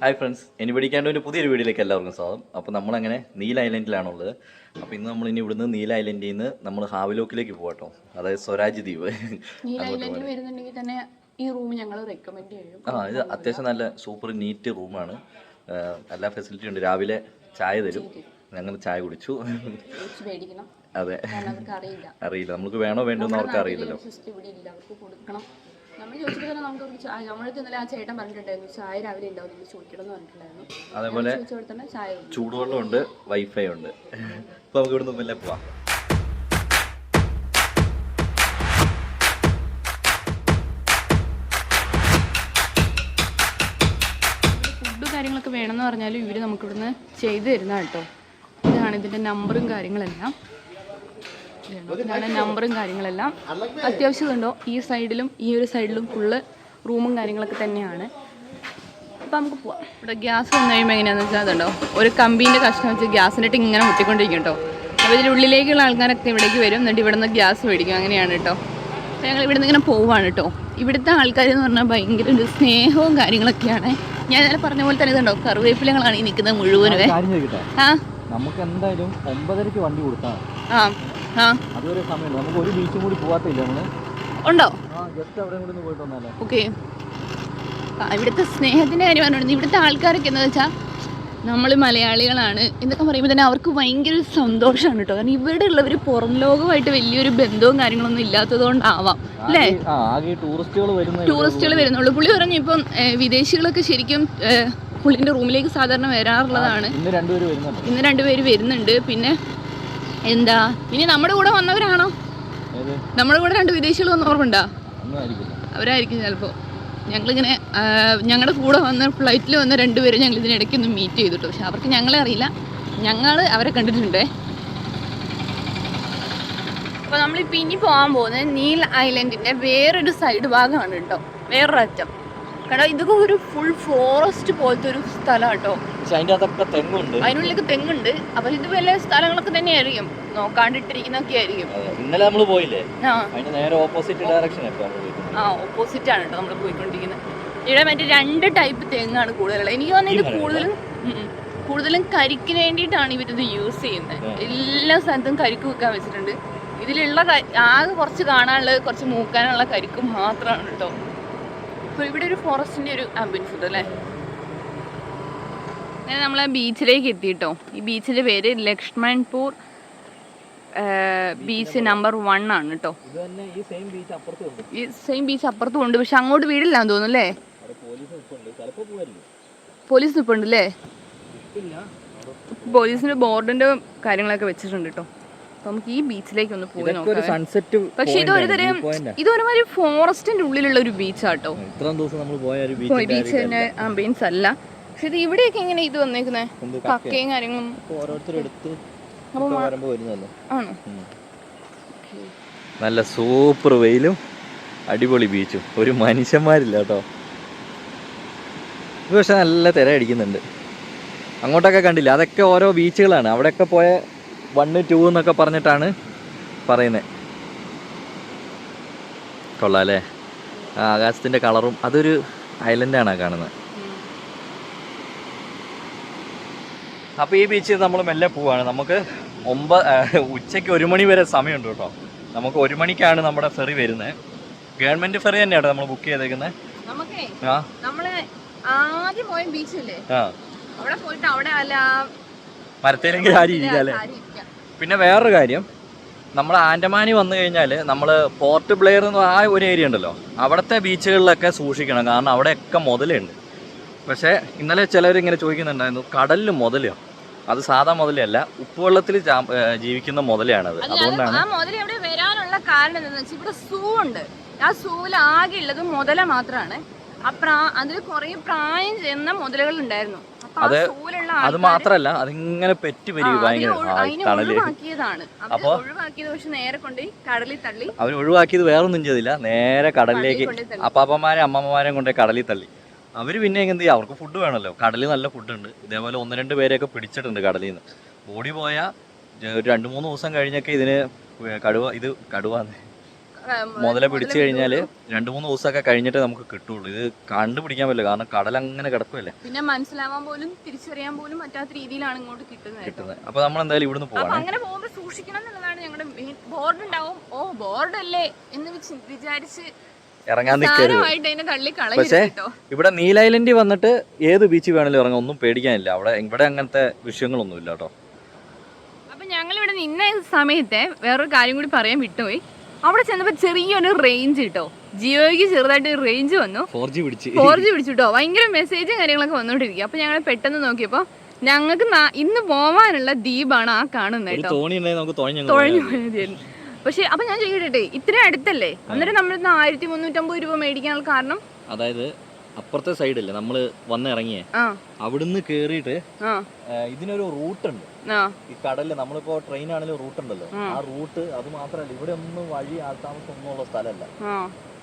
Hi friends പഠിക്കാണ്ട് ഒരു പുതിയൊരു വീഡിയോയിലേക്ക് എല്ലാവർക്കും സ്വാഗതം. അപ്പോൾ നമ്മളങ്ങനെ നീൽ ഐലൻഡിലാണുള്ളത്. അപ്പോൾ ഇന്ന് നമ്മൾ ഇനി ഇവിടുന്ന് നീൽ ഐലൻഡിൽ നിന്ന് നമ്മൾ ഹാവിലോക്കിലേക്ക് പോകട്ടോ അതായത് സ്വരാജ് ദ്വീപ്. വരുന്നുണ്ടെങ്കിൽ തന്നെ ഈ റൂം ഞങ്ങൾ റെക്കമെൻഡ് ചെയ്യും. ആ ഇത് അത്യാവശ്യം നല്ല സൂപ്പർ നീറ്റ് റൂമാണ്. എല്ലാ ഫെസിലിറ്റിയും ഉണ്ട്. രാവിലെ ചായ തരും. ഞങ്ങൾ ചായ കുടിച്ചു. അതെ. അറിയില്ല. നമുക്ക് വേണോ വേണ്ടോ എന്ന് അവർക്ക് അറിയില്ലല്ലോ നമ്മൾ ചോദിച്ചപ്പോൾ തന്നെ നമുക്ക് അവർക്ക് ചായ നമ്മളടുത്ത് ഇന്നലെ ആ ചേട്ടൻ പറഞ്ഞിട്ടുണ്ടായിരുന്നു ചായ രാവിലെ ഉണ്ടാവും നിങ്ങൾ ചോദിക്കണം എന്ന് പറഞ്ഞിട്ടുണ്ടായിരുന്നു. അതേപോലെ ചോദിച്ച പോലെ തന്നെ ചായ. ചൂടുവെള്ളമുണ്ട് വൈഫൈ ഉണ്ട്. അപ്പോൾ നമുക്ക് ഇവിടുന്ന് മുന്നേ പോവാം. ഫുഡ് കാര്യങ്ങളൊക്കെ വേണമെന്ന് പറഞ്ഞാലും ഇവർ നമുക്കിവിടുന്ന് ചെയ്തു തരുന്ന കേട്ടോ. ഇതാണ് ഇതിന്റെ നമ്പറും കാര്യങ്ങളെല്ലാം. ഇതാണ് നമ്പറും കാര്യങ്ങളെല്ലാം അത്യാവശ്യമുണ്ടോ ഈ സൈഡിലും ഈ ഒരു സൈഡിലും ഫുള്ള് റൂമും കാര്യങ്ങളൊക്കെ തന്നെയാണ്. അപ്പം നമുക്ക് പോവാം. ഇവിടെ ഗ്യാസ് വന്നു കഴിയുമ്പോൾ എങ്ങനെയാണെന്ന് വെച്ചാൽ അതുണ്ടോ? ഒരു കമ്പീന്റെ കഷ്ണം വെച്ച് ഗ്യാസിന്റെ ഗ്യാസിനിട്ട് ഇങ്ങനെ മുട്ടിക്കൊണ്ടിരിക്കും കേട്ടോ. അപ്പോൾ ഇതിന്റെ ഉള്ളിലേക്കുള്ള ആൾക്കാരൊക്കെ ഇവിടേക്ക് വരും. എന്നിട്ട് ഇവിടെ നിന്ന് ഗ്യാസ് മേടിക്കും. അങ്ങനെയാണ് കേട്ടോ. അപ്പോൾ ഞങ്ങൾ ഇവിടെ നിന്ന് ഇങ്ങനെ പോവുകയാണ് കേട്ടോ. ഇവിടുത്തെ ആൾക്കാർ എന്ന് പറഞ്ഞാൽ ഭയങ്കര ഒരു സ്നേഹവും കാര്യങ്ങളൊക്കെയാണ്. ഞാൻ ഇന്നലെ പറഞ്ഞ പോലെ തന്നെ ഇതുണ്ടോ? കറിവേപ്പിലകളാണ് ഈ നിൽക്കുന്നത് മുഴുവനുവേ ആ? നമുക്ക് എന്തായാലും ഒമ്പതരക്ക് വണ്ടി കൊടുത്താൽ ആ. ആ. അതുവരെ സമയമുണ്ട് നമുക്ക് ഒരു ബീച്ചും കൂടി പോവാത്തില്ല നമ്മൾ ഉണ്ടോ? ജസ്റ്റ് അവിടെ കൂടി പോയിട്ട് വന്നാലേ? ഓക്കെ. ഇവിടുത്തെ സ്നേഹത്തിന്റെ കാര്യം പറഞ്ഞു ഇവിടുത്തെ ആൾക്കാരൊക്കെ എന്ന് വെച്ചാൽ നമ്മൾ മലയാളികളാണ് എന്നൊക്കെ പറയുമ്പോൾ തന്നെ അവർക്ക് ഭയങ്കര സന്തോഷമാണ് കേട്ടോ കാരണം ഇവിടെ ഉള്ളവര് പുറം ലോകമായിട്ട് വലിയൊരു ബന്ധവും കാര്യങ്ങളൊന്നും ഇല്ലാത്തത് കൊണ്ടാവാം അല്ലേ ടൂറിസ്റ്റുകൾ വരുന്ന ടൂറിസ്റ്റുകൾ വരുന്നുള്ളൂ. പുള്ളി പറഞ്ഞു ഇപ്പം വിദേശികളൊക്കെ ശരിക്കും പുള്ളിന്റെ റൂമിലേക്ക് സാധാരണ വരാറുള്ളതാണ്. ഇന്ന് രണ്ടുപേര് വരുന്നുണ്ട്. പിന്നെ എന്താ? ഇനി നമ്മുടെ കൂടെ വന്നവരാണോ? നമ്മുടെ കൂടെ രണ്ട് വിദേശികൾ വന്ന ഓർമ്മയുണ്ടോ? അവരായിരിക്കും ചിലപ്പോൾ ഞങ്ങളിങ്ങനെ ഞങ്ങളുടെ കൂടെ വന്ന ഫ്ലൈറ്റിൽ വന്ന രണ്ടുപേരും ഞങ്ങൾ ഇതിനിടയ്ക്ക് ഒന്ന് മീറ്റ് ചെയ്തിട്ടു. പക്ഷെ അവർക്ക് ഞങ്ങളെ അറിയില്ല. ഞങ്ങൾ അവരെ കണ്ടിട്ടുണ്ട്. അപ്പോൾ നമ്മളിപ്പോ ഇനി പോകാൻ പോകുന്നത് നീൽ ഐലൻഡിന്റെ വേറൊരു സൈഡ് ഭാഗമാണ് കേട്ടോ. വേറൊരു അറ്റം കാരണം ഇതൊക്കെ ഒരു ഫുൾ ഫോറസ്റ്റ് പോലത്തെ ഒരു സ്ഥലം കേട്ടോ. അതിനുള്ളിലേക്ക് തെങ്ങുണ്ട്. അപ്പൊ ഇത് വല്ല സ്ഥലങ്ങളൊക്കെ തന്നെ ആയിരിക്കും നോക്കാണ്ടിട്ടിരിക്കുന്നൊക്കെ ആയിരിക്കും. ഇന്നലെ നമ്മൾ പോയില്ലേ? നേരെ ഓപ്പോസിറ്റ് ഡയറക്ഷൻ ആ ഓപ്പോസിറ്റ് ആണ് കേട്ടോ നമ്മൾ പോയിക്കൊണ്ടിരിക്കുന്നത്. ഇവിടെ മറ്റേ രണ്ട് ടൈപ്പ് തെങ്ങാണ് കൂടുതലുള്ളത്. എനിക്ക് തോന്നുന്നത് ഇത് കൂടുതലും. കൂടുതലും കരിക്കിന് വേണ്ടിയിട്ടാണ് ഇവരിത് യൂസ് ചെയ്യുന്നത്. എല്ലാ സ്ഥലത്തും കരിക്ക് വെക്കാൻ വെച്ചിട്ടുണ്ട്. ഇതിലുള്ള ആകെ കുറച്ച് കാണാനുള്ളത് കുറച്ച് മൂക്കാനുള്ള കരിക്ക് മാത്രമാണ് കേട്ടോ. അപ്പോൾ ഇവിടെ ഒരു ഫോറസ്റ്റിന്റെ ഒരു ആംബിയൻസ് ഉണ്ട് അല്ലേ? അങ്ങനെ നമ്മൾ ആ ബീച്ചിലേക്ക് എത്തിയിട്ടോ. ഈ ബീച്ചിന്റെ പേര് ലക്ഷ്മൺപൂർ ബീച്ച് നമ്പർ വൺ ആണ് കേട്ടോ ഈ സെയിം ബീച്ച് അപ്പുറത്തുണ്ട് ഈ സെയിം ബീച്ച് അപ്പുറത്തും ഉണ്ട്. പക്ഷെ അങ്ങോട്ട് വീടില്ലാന്ന് തോന്നുന്നു അല്ലേ? അവിടെ പോലീസ് നിൽപ്പുണ്ട് അല്ലേ? ഇല്ല. പോലീസിന്റെ ബോർഡിന്റെ കാര്യങ്ങളൊക്കെ വെച്ചിട്ടുണ്ട് കേട്ടോ അപ്പൊ നമുക്ക് ഈ ബീച്ചിലേക്ക് ഒന്ന് പോയി നോക്കാം പക്ഷെ ഇത് ഒരുതരം ഇത് ഇതൊരുമാതിരി ഫോറസ്റ്റിന്റെ ഉള്ളിലുള്ള ഒരു ബീച്ചാട്ടോ ബീച്ചിന്റെ ആംബിയൻസ് അല്ല. പക്ഷെ ഇത് ഇവിടെയൊക്കെ ഇങ്ങനെ ഇത് വന്നേക്കുന്നേ? കക്കയും? കാര്യങ്ങളും ആണോ? നല്ല സൂപ്പർ വെയിലും അടിപൊളി ബീച്ചും ഒരു മനുഷ്യന്മാരില്ല കേട്ടോ ഇത് പക്ഷെ നല്ല തിര അടിക്കുന്നുണ്ട് അങ്ങോട്ടൊക്കെ കണ്ടില്ല? അതൊക്കെ ഓരോ ബീച്ചുകളാണ് അവിടെയൊക്കെ പോയ വണ്ണ് ടു എന്നൊക്കെ പറഞ്ഞിട്ടാണ് പറയുന്നത് കൊള്ളാം അല്ലേ ആകാശത്തിന്റെ കളറും അതൊരു ഐലൻഡാണ് കാണുന്നത്. അപ്പോൾ ഈ ബീച്ചിൽ നമ്മൾ മെല്ലെ പോവാണ്. നമുക്ക് ഒമ്പത് ഉച്ചയ്ക്ക് ഒരു മണി വരെ സമയമുണ്ട് കേട്ടോ. നമുക്ക് ഒരു മണിക്കാണ് നമ്മുടെ ഫെറി വരുന്നത്. ഗവൺമെന്റ് ഫെറി തന്നെയാണ് നമ്മൾ ബുക്ക് ചെയ്തേക്കുന്നത് ആ. ആദ്യം പോയ ബീച്ചില്ലേ അവിടെ പോയിട്ട് അവിടെ അല്ല മരത്തേലെങ്കിൽ ആരും അല്ലേ? പിന്നെ വേറൊരു കാര്യം നമ്മൾ ആൻഡമാനി വന്നു കഴിഞ്ഞാൽ നമ്മൾ പോർട്ട് ബ്ലെയർ എന്ന് ആ ഒരു ഏരിയ ഉണ്ടല്ലോ അവിടുത്തെ ബീച്ചുകളിലൊക്കെ സൂക്ഷിക്കണം. കാരണം അവിടെയൊക്കെ മുതലുണ്ട്. പക്ഷേ ഇന്നലെ ചിലർ ഇങ്ങനെ ചോദിക്കുന്നുണ്ടായിരുന്നു കടലിൽ മുതലോ. അത് സാധാ മുതലല്ല ഉപ്പുവെള്ളത്തിൽ ജീവിക്കുന്ന മുതലയാണത്. അതുകൊണ്ടാണ് ആ മുതൽ ഇവിടെ വരാനുള്ള കാരണം എന്താണെന്ന് വെച്ചാൽ ഇവിടെ സൂ ഉണ്ട്. ആ സൂവിൽ ആകെ ഉള്ളത് മുതല മാത്രമാണ് ആ പ്രാ അതിൽ കുറെ പ്രായം ചെന്ന മുതലുകൾ ഉണ്ടായിരുന്നു അത് അത് മാത്രല്ല അതിങ്ങനെ പെറ്റി വരി ഭയങ്കര തണൽ. അവർ തള്ളി. അവർ ഒഴിവാക്കിയത് വേറൊന്നും ചെയ്തില്ല. നേരെ കടലിലേക്ക്. അപ്പാപ്പന്മാരെ അമ്മമ്മമാരെയും കൊണ്ട് കടലിൽ തള്ളി. അവർ പിന്നെ എന്ത് ചെയ്യും? അവർക്ക് ഫുഡ് വേണല്ലോ കടലിൽ നല്ല ഫുഡുണ്ട് ഇതേപോലെ ഒന്ന് രണ്ട് പേരെയൊക്കെ പിടിച്ചിട്ടുണ്ട് കടലിൽ നിന്ന് ഓടി പോയാൽ ഒരു രണ്ട് മൂന്ന് ദിവസം കഴിഞ്ഞൊക്കെ ഇതിന് കടുവ ഇത് കടുവ മുതല പിടിച്ചു കഴിഞ്ഞാൽ രണ്ടു മൂന്ന് ദിവസമൊക്കെ കഴിഞ്ഞിട്ട് നമുക്ക് കിട്ടുള്ളൂ ഇത് കണ്ടുപിടിക്കാൻ പറ്റില്ല. കാരണം കടൽ അങ്ങനെ കിടക്കുമല്ലേ പിന്നെ മനസ്സിലാവാൻ പോലും തിരിച്ചറിയാൻ പോലും പറ്റാത്ത രീതിയിലാണ് ഇങ്ങോട്ട് കിട്ടുന്നത് കേട്ടോ. കിട്ടുന്നത്. അപ്പൊ നമ്മൾ എന്തായാലും ഇവിടുന്ന് പോകാം അങ്ങനെ പോകുമ്പോ സൂക്ഷിക്കണം എന്നുള്ളതാണ് ഞങ്ങളുടെ ബോർഡ് ഉണ്ടാവും. ഓ ബോർഡ് അല്ലേ എന്ന് വിചാരിച്ച് ഇറങ്ങാൻ നിൽക്കരുത് പക്ഷേ ഇവിടെ നീല ഐലൻഡിൽ വന്നിട്ട് ഏത് ബീച്ച് വേണമെങ്കിലും ഇറങ്ങാം. ഒന്നും പേടിക്കാനില്ല. അവിടെ ഇവിടെ അങ്ങനത്തെ വിഷയങ്ങളൊന്നും ഇല്ല കേട്ടോ. അപ്പൊ ഞങ്ങൾ ഇവിടെ നിന്ന സമയത്തെ വേറൊരു കാര്യം കൂടി പറയാൻ വിട്ടുപോയി. അവിടെ ചെന്നപ്പോ ചെറിയൊരു റേഞ്ച് കിട്ടോ ജിയോയ്ക്ക് ചെറുതായിട്ട് റേഞ്ച് വന്നു. ഫോർ ജി പിടിച്ച്. ഫോർ ജി പിടിച്ചു കേട്ടോ ഭയങ്കര മെസ്സേജും കാര്യങ്ങളൊക്കെ വന്നോണ്ടിരിക്കും അപ്പൊ ഞങ്ങൾ പെട്ടെന്ന് നോക്കിയപ്പോ ഞങ്ങൾക്ക് ഇന്ന് പോവാനുള്ള ദ്വീപാണ് ആ കാണുന്നത് കേട്ടോ. തുഴഞ്ഞു പോയതായിരുന്നു പക്ഷെ അപ്പൊ ഞാൻ ചോദിക്കട്ടെ ഇത്ര അടുത്തല്ലേ? അന്നേരം നമ്മൾ ആയിരത്തി മുന്നൂറ്റമ്പത് രൂപ മേടിക്കാനുള്ള കാരണം? അതായത് അപ്പുറത്തെ സൈഡല്ലേ നമ്മൾ വന്നിറങ്ങിയേ അവിടുന്ന് കേറിയിട്ട് ഇതിനൊരു റൂട്ട് ഉണ്ട്. ഈ കടലിൽ നമ്മളിപ്പോ ട്രെയിൻ ആണെങ്കിലും റൂട്ട് ഉണ്ടല്ലോ. ആ. റൂട്ട് അത് മാത്രല്ല ഇവിടെ ഒന്നും വഴി ആൾത്താമസം ഒന്നും ഉള്ള സ്ഥലമല്ല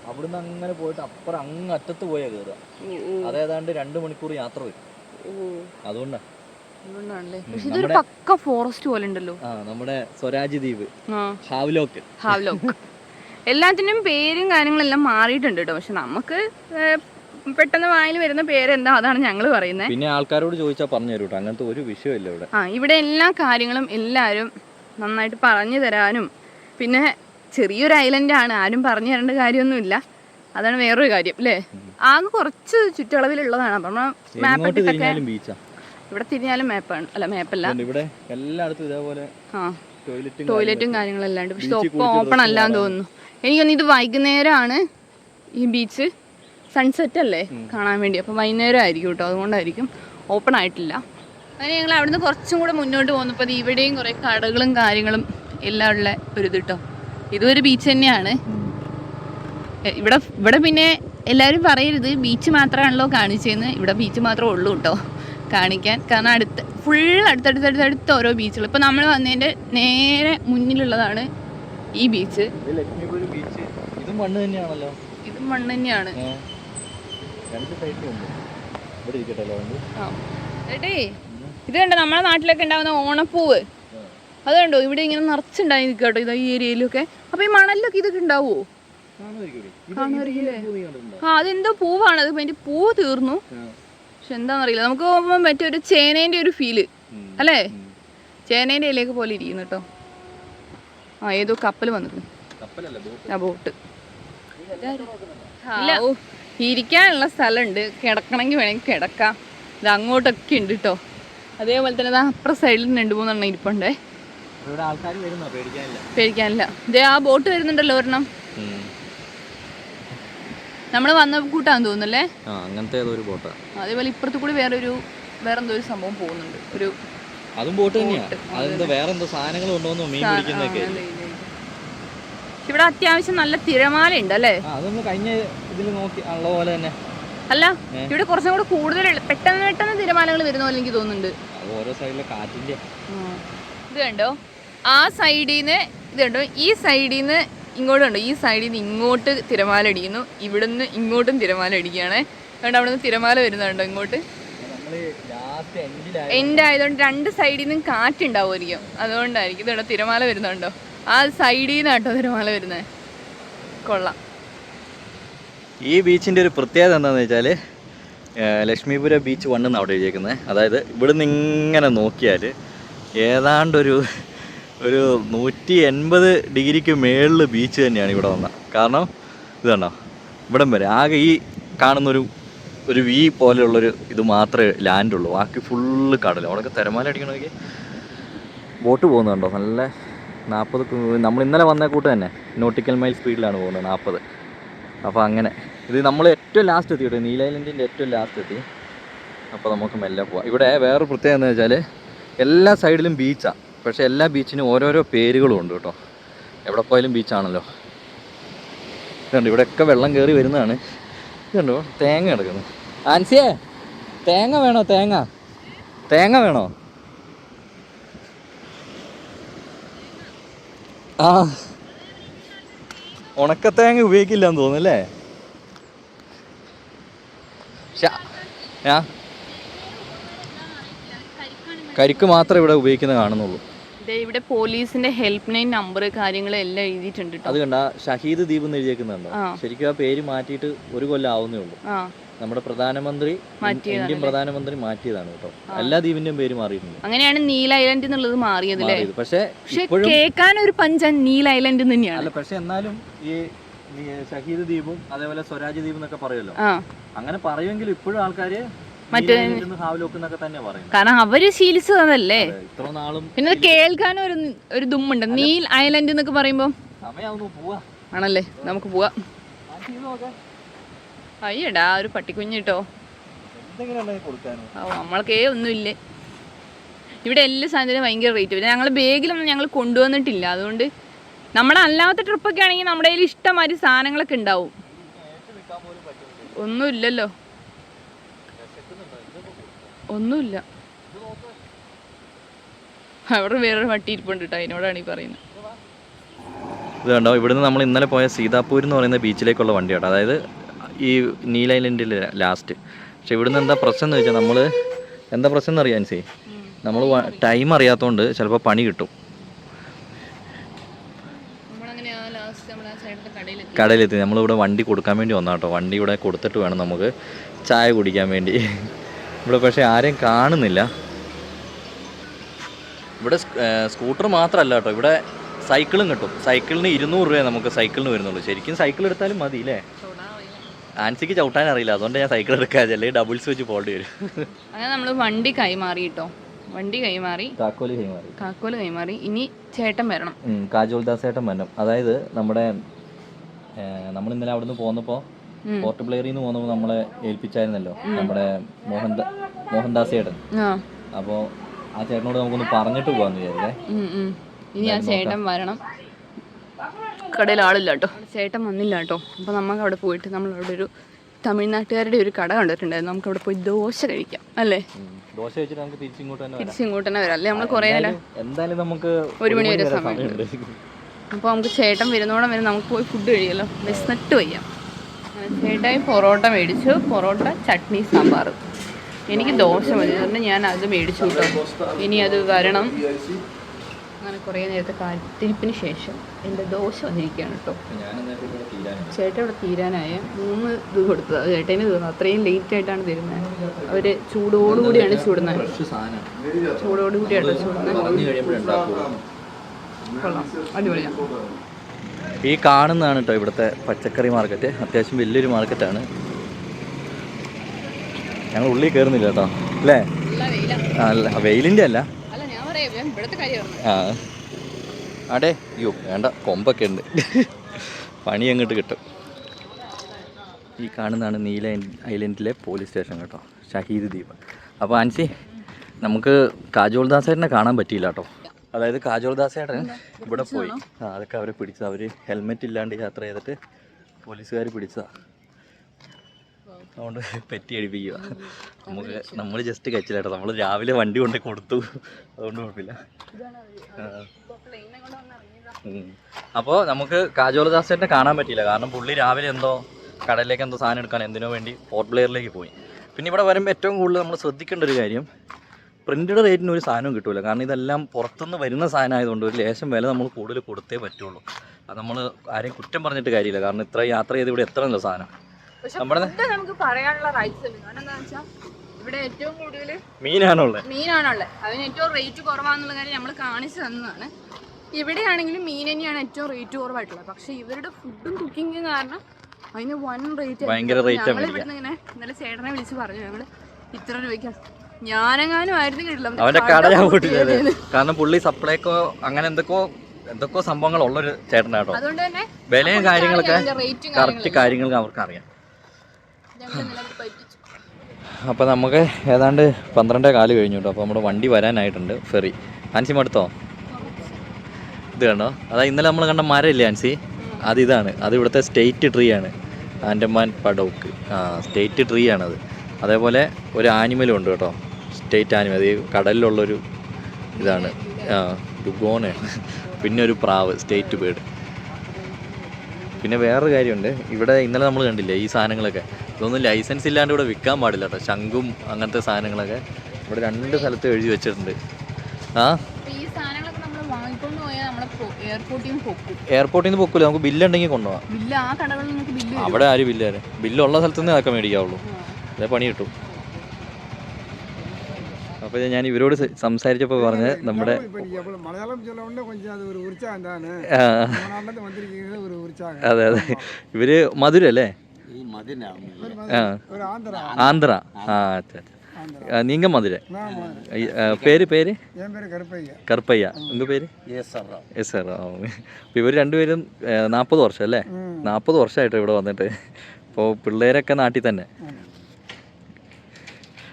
അവിടുന്ന് അങ്ങനെ പോയിട്ട് അപ്പുറം അങ്ങ് അറ്റത്ത് പോയാ കയറുക അതേതാണ്ട് രണ്ടു മണിക്കൂർ യാത്ര വരും. അതുകൊണ്ട്. പക്ക ഫോറസ്റ്റ് പോലെ ഉണ്ടല്ലോ. നമ്മുടെ സ്വരാജ് ദ്വീപ്. ഹാവ്ലോക്ക് ഹാവ്ലോക്ക് എല്ലാത്തിനും പേരും കാര്യങ്ങളെല്ലാം മാറിയിട്ടുണ്ട് കേട്ടോ. പക്ഷെ നമുക്ക് പെട്ടെന്ന് വായിൽ വരുന്ന പേരെന്താ? അതാണ് ഞങ്ങൾ പറയുന്നത് പിന്നെ ആൾക്കാരോട് ചോദിച്ചാൽ പറഞ്ഞു തരൂ അങ്ങനത്തെ ഒരു വിഷയമില്ല ഇവിടെ. ആ ഇവിടെ എല്ലാ കാര്യങ്ങളും എല്ലാവരും നന്നായിട്ട് പറഞ്ഞു തരാനും പിന്നെ ചെറിയൊരു ഐലൻഡ് ആണ് ആരും പറഞ്ഞു തരേണ്ട കാര്യമൊന്നുമില്ല. അതാണ് വേറൊരു കാര്യം അല്ലേ ആകെ കുറച്ച് ചുറ്റളവിലുള്ളതാണ്. അപ്പം മാപ്പ് ഇട്ടിട്ടൊക്കെ ഇവിടെ തിരിഞ്ഞാലും മാപ്പാണ് അല്ല മാപ്പല്ല ഇവിടെ എല്ലായിടത്തും ഇതേപോലെ ആ. ടോയ്ലറ്റും കാര്യങ്ങളും എല്ലാം ഉണ്ട് പക്ഷെ ഓപ്പൺ അല്ലാന്ന് തോന്നുന്നു. എനിക്കൊന്ന് ഇത് വൈകുന്നേരമാണ് ഈ ബീച്ച് സൺസെറ്റ് അല്ലേ? കാണാൻ വേണ്ടി. അപ്പം വൈകുന്നേരം ആയിരിക്കും കേട്ടോ. അതുകൊണ്ടായിരിക്കും ഓപ്പൺ ആയിട്ടില്ല. അങ്ങനെ ഞങ്ങൾ അവിടുന്ന് കുറച്ചും കൂടെ മുന്നോട്ട് പോകുന്നപ്പോൾ ഇവിടെയും കുറേ കടകളും കാര്യങ്ങളും എല്ലാം ഉള്ള ഒരു ഇത് കേട്ടോ ഇതും ഒരു ബീച്ച് തന്നെയാണ് ഇവിടെ ഇവിടെ പിന്നെ എല്ലാവരും പറയരുത്. ബീച്ച് മാത്രമാണല്ലോ കാണിച്ചതെന്ന് ഇവിടെ ബീച്ച് മാത്രമേ ഉള്ളൂ കേട്ടോ കാണിക്കാൻ. കാരണം അടുത്ത് ഫുൾ അടുത്തടുത്തടുത്തടുത്ത് ഓരോ ബീച്ചുകൾ ഇപ്പോൾ നമ്മൾ വന്നതിന്റെ നേരെ മുന്നിലുള്ളതാണ് ഈ ബീച്ച് ഇത് മണ്ണ് തന്നെയാണല്ലോ. ഇതും മണ്ണ് തന്നെയാണ്. രണ്ട് സൈഡിലും ഉണ്ട്. ഇവിടെ ഇരിക്കട്ടെ വണ്ടി ആ. ഏട്ടേ ഇത് കണ്ടോ? നമ്മളെ നാട്ടിലൊക്കെ ഉണ്ടാവുന്ന ഓണപ്പൂവ്. അത് കണ്ടോ? ഇവിടെ ഇങ്ങനെ നിറച്ചുണ്ടായി നിൽക്കുക കേട്ടോ ഇതാ ഈ ഏരിയയിലൊക്കെ. അപ്പൊ ഈ മണലിലൊക്കെ ഇതൊക്കെ ഉണ്ടാവുമോ ആ അതെന്തോ പൂവാണ്. അത് അതിന്റെ പൂവ് തീർന്നു. പക്ഷെ എന്താണെന്നറിയില്ല. നമുക്ക് മറ്റേ ഒരു ചേനേന്റെ ഒരു ഫീൽ അല്ലേ? ചേനേന്റെ ഇലയൊക്കെ പോലെ ഇരിക്കുന്നു കേട്ടോ. ആ ഏതോ കപ്പൽ വന്നിട്ടുണ്ട്. ആ ബോട്ട്. ഇല്ല ഇരിക്കാനുള്ള സ്ഥലമുണ്ട്. കിടക്കണമെങ്കിൽ വേണമെങ്കിൽ കിടക്കാം. ഇത് അങ്ങോട്ടൊക്കെ ഉണ്ട് കേട്ടോ അതേപോലെ തന്നെ ദാ അപ്പുറ സൈഡിൽ രണ്ട് മൂന്നെണ്ണം ഇരിപ്പുണ്ടേ. പേടിക്കാനില്ല. ഇതേ ആ ബോട്ട് വരുന്നുണ്ടല്ലോ ഒരെണ്ണം. നമ്മൾ വന്ന കൂട്ടാന്ന് തോന്നുന്നല്ലേ? അങ്ങനത്തെ ഏതോ ഒരു ബോട്ടാ. അതേപോലെ ഇപ്പുറത്ത് കൂടി വേറെ ഒരു വേറെ എന്തോ ഒരു സംഭവം പോകുന്നുണ്ട്. ഒരു അതും ബോട്ട് തന്നെയാണ് അതെന്തോ വേറെന്തോ സാധനങ്ങൾ കൊണ്ടുവന്നു മീൻ പിടിക്കുന്നൊക്കെ. ഇവിടെ അത്യാവശ്യം നല്ല തിരമാല ഉണ്ട് അല്ലേ കഴിഞ്ഞ ഇതിൽ നോക്കി ഉള്ള പോലെ തന്നെ. അല്ല ഇവിടെ കുറച്ചും കൂടെ കൂടുതൽ പെട്ടെന്ന് പെട്ടെന്ന് തിരമാലകൾ വരുന്ന പോലെ എനിക്ക് തോന്നുന്നുണ്ട്. അത് ഓരോ സൈഡിലെ കാറ്റിന്റെ. ഇത് കണ്ടോ? ആ സൈഡിൽ നിന്ന് ഇത് കണ്ടോ? ഈ സൈഡിൽ നിന്ന് ഇങ്ങോട്ട് കണ്ടോ? ഈ സൈഡിൽ നിന്ന് ഇങ്ങോട്ട് തിരമാല അടിക്കുന്നു. ഇവിടുന്ന് ഇങ്ങോട്ടും തിരമാല അടിക്കുകയാണ്. അതുകൊണ്ട് അവിടെ നിന്ന് തിരമാല വരുന്നുണ്ടോ ഇങ്ങോട്ട്? എന്റെ ആയതുകൊണ്ട് രണ്ട് സൈഡിൽ നിന്നും കാറ്റുണ്ടാവുമായിരിക്കും അതുകൊണ്ടായിരിക്കും. ഇതുണ്ടോ തിരമാല വരുന്നുണ്ടോ ആ സൈഡിൽ നിന്ന് കേട്ടോ തിരമാല വരുന്നത് കൊള്ളാം. ഈ ബീച്ചിന്റെ ഒരു പ്രത്യേകത എന്താണെന്ന് വെച്ചാൽ ലക്ഷ്മീപുര ബീച്ച് വൺ എന്നാണ് അവിടെ എഴുതിയേക്കുന്നത് അതായത് ഇവിടുന്ന് ഇങ്ങനെ നോക്കിയാൽ ഏതാണ്ടൊരു ഒരു നൂറ്റി എൺപത് ഡിഗ്രിക്ക് മേളിൽ ബീച്ച് തന്നെയാണ് ഇവിടെ വന്ന. കാരണം ഇത് കണ്ടോ? ഇവിടം വരെ. ആകെ ഈ കാണുന്നൊരു ഒരു വി പോലെയുള്ളൊരു ഇത് മാത്രമേ ലാൻഡുള്ളൂ ബാക്കി ഫുള്ള് കടലും. അവിടെയൊക്കെ തിരമാല അടിക്കണമെങ്കിൽ ബോട്ട് പോകുന്നുണ്ടോ? നല്ല നാൽപ്പത് നമ്മൾ ഇന്നലെ വന്ന കൂട്ട് തന്നെ. നോട്ടിക്കൽ മൈൽ സ്പീഡിലാണ് പോകുന്നത് നാൽപ്പത് അപ്പോൾ അങ്ങനെ. ഇത് നമ്മൾ ഏറ്റവും ലാസ്റ്റ് എത്തി കേട്ടോ നീലൈലൻഡിന്റെ ഏറ്റവും ലാസ്റ്റ് എത്തി. അപ്പോൾ നമുക്ക് മെല്ലെ പോവാം. ഇവിടെ വേറെ പ്രത്യേകത എന്താ വെച്ചാൽ എല്ലാ സൈഡിലും ബീച്ചാണ് പക്ഷേ എല്ലാ ബീച്ചിനും ഓരോരോ പേരുകളും ഉണ്ട് കേട്ടോ. എവിടെ പോയാലും ബീച്ചാണല്ലോ ഇതുണ്ട്. ഇവിടെയൊക്കെ വെള്ളം കയറി വരുന്നതാണ്. ഇതുണ്ടോ. തേങ്ങ കിടക്കുന്നത് ആൻസിയേ തേങ്ങ വേണോ? തേങ്ങ. തേങ്ങ വേണോ? ആ. ഉണക്കത്തേങ്ങ ഉപയോഗിക്കില്ല എന്ന് തോന്നുന്നല്ലേ കരിക്ക് മാത്രമേ ഇവിടെ ഉപയോഗിക്കുന്നത് കാണുന്നുള്ളൂ. ദേ ഇവിടെ പോലീസിന്റെ ഹെൽപ്പ് ലൈൻ നമ്പർ കാര്യങ്ങളെല്ലാം എഴുതിയിട്ടുണ്ട് അത് കണ്ട ഷഹീദ് ദ്വീപ് എന്ന് എഴുതിയേക്കുന്നുണ്ടോ. ശരിക്കും ആ പേര് മാറ്റിയിട്ട് ഒരു കൊല്ലം ആവുന്നേ ഉള്ളൂ. ആ. നമ്മുടെ പ്രധാനമന്ത്രി ഇന്ത്യൻ പ്രധാനമന്ത്രി മാറ്റിയതാണ് കേട്ടോ. എല്ലാ ദ്വീപിന്റെയും പേര് മാറിയിട്ടുണ്ട്. അങ്ങനെയാണ് നീൽ ഐലൻഡ് എന്നുള്ളത് മാറിയത് അല്ലേ? പക്ഷേ കേൾക്കാൻ ഒരു പഞ്ചാൻ നീൽ ഐലൻഡ് തന്നെയാണ്. അല്ല പക്ഷെ എന്നാലും ഈ ഷഹീദ് ദ്വീപും അതേപോലെ സ്വരാജ് ദ്വീപ് എന്നൊക്കെ പറയുമല്ലോ. അങ്ങനെ പറയുമെങ്കിൽ ഇപ്പോഴും ആൾക്കാര് കാരണം അവർ ശീലിച്ചതല്ലേ അതെ, ഇത്ര നാളും പിന്നെ കേൾക്കാൻ കേൾക്കാനും ഒരു ഒരു ദുമ്മുണ്ട്. നീൽ ഐലൻഡ് എന്നൊക്കെ പറയുമ്പോ ആണല്ലേ? നമുക്ക് പോവാം. അയ്യടാ ഒരു പട്ടിക്കുഞ്ഞിട്ടോ. എന്തെങ്കിലും ഉണ്ടെങ്കിൽ കൊടുക്കാനോ? ഓ നമ്മൾക്കേ ഒന്നുമില്ലേ? ഇവിടെ എല്ലാ സാധനത്തിനും ഭയങ്കര റേറ്റ് വരും ഞങ്ങൾ ബാഗിലൊന്നും ഞങ്ങൾ കൊണ്ടുവന്നിട്ടില്ല. അതുകൊണ്ട് നമ്മുടെ അല്ലാത്ത ട്രിപ്പൊക്കെ ആണെങ്കിൽ നമ്മുടെ കയ്യിൽ ഇഷ്ടമാതിരി സാധനങ്ങളൊക്കെ ഉണ്ടാവും. ഒന്നുമില്ലല്ലോ. ഒന്നുമില്ല. അവിടെ വേറൊരു വട്ടി ഇരിപ്പുണ്ട് കേട്ടോ അതിനോടാണ് ഈ പറയുന്നത്. ഇത് കണ്ടോ ഇവിടുന്ന് നമ്മൾ ഇന്നലെ പോയ സീതാപൂർ എന്ന് പറയുന്ന ബീച്ചിലേക്കുള്ള വണ്ടിയാണ് അതായത് ഈ നീല ഐലൻഡിൽ ലാസ്റ്റ് പക്ഷെ ഇവിടുന്ന് എന്താ പ്രശ്നം എന്ന് വെച്ചാൽ നമ്മൾ എന്താ പ്രശ്നം എന്ന് അറിയാൻ സേ നമ്മൾ ടൈം അറിയാത്തതുകൊണ്ട് ചിലപ്പോൾ പണി കിട്ടും. കടയിലെത്തി. നമ്മളിവിടെ വണ്ടി കൊടുക്കാൻ വേണ്ടി വന്നാ കേട്ടോ വണ്ടി ഇവിടെ കൊടുത്തിട്ട് വേണം നമുക്ക് ചായ കുടിക്കാൻ വേണ്ടി. ഇവിടെ പക്ഷേ ആരെയും കാണുന്നില്ല. ഇവിടെ സ്കൂട്ടർ മാത്രമല്ല കേട്ടോ ഇവിടെ സൈക്കിളും കിട്ടും. സൈക്കിളിന് ഇരുന്നൂറ് രൂപ നമുക്ക് സൈക്കിളിന് വരുന്നുള്ളൂ. ശരിക്കും സൈക്കിൾ എടുത്താലും മതി അല്ലേ ആൻസിക്ക് ചവിട്ടാൻ അറിയില്ല. അതുകൊണ്ട് ഞാൻ സൈക്കിൾ എടുക്കാതെ അല്ലെങ്കിൽ ഡബിൾസ് വെച്ച് പോകേണ്ടി വരും. അങ്ങനെ നമ്മൾ വണ്ടി കൈമാറി കേട്ടോ വണ്ടി കൈമാറി. താക്കോൽ കൈമാറി. കാക്കോൽ കൈമാറി. ഇനി ചേട്ടൻ വരണം. കാജോൽ ദാസേട്ടൻ വരണം. അതായത് നമ്മുടെ നമ്മൾ ഇന്നലെ അവിടുന്ന് പോന്നപ്പോൾ പോന്നപ്പോ പോർട്ട് ബ്ലെയറിൽ നിന്ന് പോന്നപ്പോൾ നമ്മളെ ഏൽപ്പിച്ചായിരുന്നല്ലോ. നമ്മുടെ മോഹൻദാ മോഹൻദാസ് ചേട്ടൻ അപ്പോ അപ്പോൾ ആ ചേട്ടനോട് നമുക്കൊന്ന് പറഞ്ഞിട്ട് പോവാന്ന് വിചാരിച്ചേ. ഇനി ആ ചേട്ടൻ വരണം. കടയിൽ ആളില്ല കേട്ടോ. ചേട്ടൻ വന്നില്ല കേട്ടോ. അപ്പോൾ നമുക്ക് അവിടെ പോയിട്ട് നമ്മൾ അവിടെ ഒരു തമിഴ്നാട്ടുകാരുടെ ഒരു കട കണ്ടിട്ടുണ്ടായിരുന്നു. നമുക്ക് അവിടെ പോയി ദോശ കഴിക്കാം അല്ലേ? ദോശ കഴിച്ചിട്ട് നമുക്ക് തിരിച്ചിങ്ങോട്ട് തന്നെ വരാം. തന്നെ അല്ലേ? നമ്മൾ കുറേ നേരം എന്തായാലും- നമുക്ക് ഒരു മണി വരെ സമയമുണ്ട് അപ്പോൾ നമുക്ക് ചേട്ടൻ വരുന്നോടം വരെ നമുക്ക് പോയി ഫുഡ് കഴിയല്ലോ വിസ്നട്ട് വയ്യ. ചേട്ടായി പൊറോട്ട മേടിച്ചു. പൊറോട്ട ചട്നി സാമ്പാർ. എനിക്ക് ദോശ മതി. അതുകൊണ്ട് ഞാൻ അത് മേടിച്ചു കേട്ടോ. ഇനി അത് വരണം. അങ്ങനെ കുറേ നേരത്തെ കാത്തിരിപ്പിന് ശേഷം എന്റെ ദോശ വന്നിരിക്കുകയാണ് കേട്ടോ. ചേട്ടൻ ഇവിടെ തീരാനായ. മൂന്ന് ഇത് കൊടുത്തത്. ചേട്ടന് തീർന്നു. അത്രയും ലേറ്റ് ആയിട്ടാണ് തരുന്നത്. അവർ ചൂടോടുകൂടിയാണ് ചൂടുന്നത്. ചൂടോടുകൂടിയാണ് ചൂടുന്നത്. അടിപൊളിയാണ് ഈ കാണുന്നതാണ് കേട്ടോ ഇവിടുത്തെ പച്ചക്കറി മാർക്കറ്റ് അത്യാവശ്യം വലിയൊരു മാർക്കറ്റാണ് ഞങ്ങൾ ഉള്ളിൽ കയറുന്നില്ല കേട്ടോ. അല്ലേ? അല്ല വെയിലിന്റെ അല്ല. ആ. അടേ അയ്യോ വേണ്ട കൊമ്പൊക്കെ ഉണ്ട്. പണി അങ്ങോട്ട് കിട്ടും. ഈ കാണുന്നതാണ് നീല ഐലൻഡിലെ പോലീസ് സ്റ്റേഷൻ കേട്ടോ ഷഹീദ് ദ്വീപ്. അപ്പോൾ ആൻസി നമുക്ക് കാജോൾ ദാസേട്ടനെ കാണാൻ പറ്റിയില്ല കേട്ടോ. അതായത് കാജോൾ ദാസേട്ടൻ ഇവിടെ പോയി. അതൊക്കെ അവരെ പിടിച്ചത്. അവർ ഹെൽമെറ്റ് ഇല്ലാണ്ട് യാത്ര ചെയ്തിട്ട് പോലീസുകാർ പിടിച്ചതാ. അതുകൊണ്ട് പെറ്റി അടിപ്പിക്കുക. നമുക്ക് നമ്മൾ ജസ്റ്റ് കഴിച്ചില്ല നമ്മൾ രാവിലെ വണ്ടി കൊണ്ട് കൊടുത്തു. അതുകൊണ്ട് കുഴപ്പമില്ല. അപ്പോൾ നമുക്ക് കാജോലദാസേട്ടനെ കാണാൻ പറ്റിയില്ല. കാരണം പുള്ളി രാവിലെ എന്തോ കടലിലേക്ക് എന്തോ സാധനം എടുക്കാൻ എന്തിനോ വേണ്ടി പോർട്ട് ബ്ലെയറിലേക്ക് പോയി. പിന്നെ ഇവിടെ വരുമ്പോൾ ഏറ്റവും കൂടുതൽ നമ്മൾ ശ്രദ്ധിക്കേണ്ട ഒരു കാര്യം പ്രിന്റഡ് റേറ്റിന് ഒരു സാധനവും കിട്ടില്ല കാരണം ഇതെല്ലാം പുറത്തുനിന്ന് വരുന്ന സാധനം ആയതുകൊണ്ട് ഒരു ലേശം വില നമ്മൾ കൂടുതൽ കൊടുത്തേ പറ്റുള്ളൂ. അത് നമ്മൾ ആരെയും കുറ്റം പറഞ്ഞിട്ട് കാര്യമില്ല. കാരണം ഇത്ര യാത്ര ചെയ്ത് ഇവിടെ എത്ര നല്ല സാധനം. പക്ഷെ നമുക്ക് പറയാനുള്ള റൈറ്റ്സ് ഉണ്ട് കാരണം എന്താ വെച്ചാൽ ഇവിടെ ഏറ്റവും കൂടുതൽ മീനാണുള്ളത്. മീനാണുള്ളത്. അതിന് ഏറ്റവും റേറ്റ് കുറവാന്നുള്ള കാര്യം നമ്മൾ കാണിച്ചു തന്നതാണ്. ഇവിടെയാണെങ്കിലും മീൻ തന്നെയാണ് ഏറ്റവും റേറ്റ് കുറവായിട്ടുള്ളത്. പക്ഷെ ഇവരുടെ ഫുഡും കുക്കിങ്ങും കാരണം അതിന് വൺ റേറ്റ് ഭയങ്കര റേറ്റ് ഇങ്ങനെ ഇന്നലെ ചേട്ടനെ വിളിച്ച് പറഞ്ഞു. ഞങ്ങൾ ഇത്ര രൂപയ്ക്ക് ഞാനെങ്ങാനും ആയിരുന്നു കിട്ടില്ല. അവന്റെ കട ഞാൻ കാരണം പുള്ളി സപ്ലൈക്കോ അങ്ങനെ എന്തൊക്കെയോ എന്തൊക്കെയോ സംഭവങ്ങൾ ഉള്ളൊരു ചേട്ടനാട്ടോ. അതുകൊണ്ട് തന്നെ വിലയും കാര്യങ്ങളൊക്കെ കറക്റ്റ് കാര്യങ്ങളൊക്കെ അവർക്ക് അറിയാം അപ്പോൾ നമുക്ക് ഏതാണ്ട് പന്ത്രണ്ടേ കാൽ കഴിഞ്ഞു കേട്ടോ. അപ്പോൾ നമ്മുടെ വണ്ടി വരാനായിട്ടുണ്ട്. ഫെറി. ആൻസി മടുത്തോ? ഇത് കണ്ടോ? അതാ ഇന്നലെ നമ്മൾ കണ്ട മരമില്ലേ ആൻസി? അത് ഇതാണ്. അത് ഇവിടുത്തെ സ്റ്റേറ്റ് ട്രീ ആണ്. ആൻഡമാൻ പടോക്ക്. ആ സ്റ്റേറ്റ് ട്രീ ആണത്. അതേപോലെ ഒരു ആനിമലും ഉണ്ട് കേട്ടോ. State animal. അത് കടലിലുള്ളൊരു ഇതാണ്. ആ ഡുഗോണയാണ് പിന്നെ ഒരു പ്രാവ് സ്റ്റേറ്റ് ബേർഡ്. പിന്നെ വേറൊരു കാര്യമുണ്ട്. ഇവിടെ ഇന്നലെ നമ്മൾ കണ്ടില്ലേ ഈ സാധനങ്ങളൊക്കെ? ഇതൊന്നും ലൈസൻസ് ഇല്ലാണ്ട് ഇവിടെ വിൽക്കാൻ പാടില്ല കേട്ടോ ശംഖും അങ്ങനത്തെ സാധനങ്ങളൊക്കെ ഇവിടെ രണ്ട് സ്ഥലത്ത് എഴുതി വെച്ചിട്ടുണ്ട്. ആ? എയർപോർട്ടിൽ നിന്ന് പൊക്കൂല നമുക്ക് ബില്ലുണ്ടെങ്കിൽ കൊണ്ടുപോകാം അവിടെ ആര് ബില്ല് ബില്ലുള്ള സ്ഥലത്ത് നിന്ന് ആക്കാൻ മേടിക്കാവുള്ളൂ. അതെ പണി കിട്ടും. അപ്പോൾ ഞാൻ ഇവരോട് സംസാരിച്ചപ്പോ പറഞ്ഞ നമ്മുടെ അതെ അതെ ഇവർ മധുര അല്ലേ ஆந்திரா ആന്ധ്ര ആ അച്ഛാ ஆந்திரா നീങ്ക മധുര நான் ഈ, ആ, പേര് പേര് என் பேர் கருப்பையா കറുപ്പയ്യ എന്ത് പേര് എസ് സാർ അപ്പോൾ ഇവർ രണ്ടുപേരും നാൽപ്പത് വർഷം അല്ലേ ம். നാൽപ്പത് വർഷമായിട്ട് ഇവിടെ വന്നിട്ട് അപ്പോൾ പിള്ളേരൊക്കെ നാട്ടിൽ തന്നെ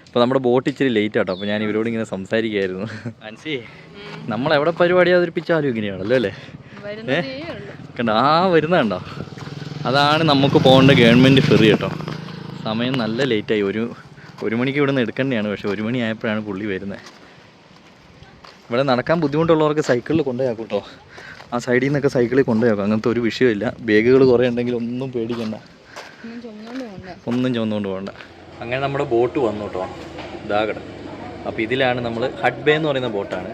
അപ്പോൾ നമ്മുടെ ബോട്ട് ഇച്ചിരി ലേറ്റ് ആട്ടോ അപ്പോൾ ഞാൻ ഇവരോട് ഇങ്ങനെ സംസാരിക്കുകയായിരുന്നു അൻസി നമ്മൾ എവിടെ പരിപാടി അവതരിപ്പിച്ചാലും ഇങ്ങനെയാണല്ലോ അല്ലേ വരുന്നതേ ഉള്ളൂ കണ്ട ആ വരുന്ന കണ്ടോ അതാണ് നമുക്ക് പോകേണ്ട ഗവൺമെന്റ് ഫെറി കേട്ടോ. സമയം നല്ല ലേറ്റായി. ഒരു ഒരു മണിക്ക് ഇവിടെ നിന്ന് എടുക്കേണ്ടതാണ്. പക്ഷേ ഒരു മണി ആയപ്പോഴാണ് പുള്ളി വരുന്നത് ഇവിടെ നടക്കാൻ ബുദ്ധിമുട്ടുള്ളവർക്ക് സൈക്കിളിൽ കൊണ്ടുപോയാക്കും കേട്ടോ. ആ സൈഡിൽ നിന്നൊക്കെ സൈക്കിളിൽ കൊണ്ടുപോയാക്കും. അങ്ങനത്തെ ഒരു വിഷയമില്ല. ബാഗുകൾ കുറേ ഉണ്ടെങ്കിൽ ഒന്നും പേടിക്കണ്ട. ഒന്നും ചുമന്നുകൊണ്ട് പോകണ്ട. അങ്ങനെ നമ്മുടെ ബോട്ട് വന്നു കേട്ടോ. ഇതാകട അപ്പോൾ ഇതിലാണ് നമ്മൾ ഹഡ്ബേ എന്ന് പറയുന്ന ബോട്ടാണ്.